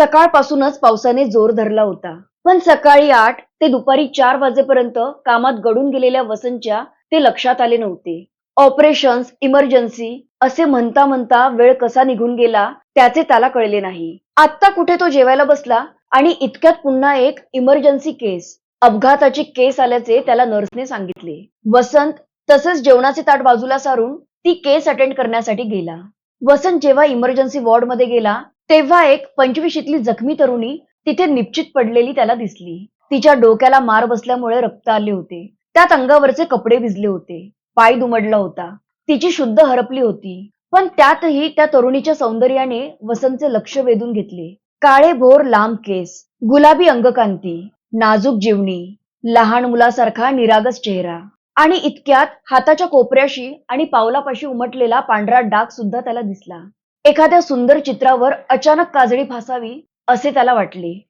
सकाळपासूनच पावसाने जोर धरला होता. पण सकाळी आठ ते दुपारी चार वाजेपर्यंत कामात गडून गेलेल्या वसंतच्या ते लक्षात आले नव्हते. ऑपरेशन्स इमर्जन्सी असे म्हणता म्हणता वेळ कसा निघून गेला त्याचे त्याला कळले नाही. आत्ता कुठे तो जेवायला बसला आणि इतक्यात पुन्हा एक इमर्जन्सी केस अपघाताची केस आल्याचे त्याला नर्सने सांगितले. वसंत तसेच जेवणाचे ताट बाजूला सारून ती केस अटेंड करण्यासाठी गेला. वसंत जेव्हा इमर्जन्सी वॉर्डमध्ये गेला तेव्हा एक पंचवीशीतली जखमी तरुणी तिथे निश्चित पडलेली त्याला दिसली. तिच्या डोक्याला मार बसल्यामुळे रक्त आले होते. त्यात अंगावरचे कपडे भिजले होते. पाय दुमडला होता. तिची शुद्ध हरपली होती. पण त्यातही त्या तरुणीच्या सौंदर्याने वसंतचे लक्ष वेधून घेतले. काळे भोर लांब केस गुलाबी अंगकांती नाजूक जीवनी लहान मुलासारखा निरागस चेहरा आणि इतक्यात हाताच्या कोपऱ्याशी आणि पावलापाशी उमटलेला पांढरा डाग सुद्धा त्याला दिसला. एखाद्या सुंदर चित्रावर अचानक काजळी फासावी असे त्याला वाटले.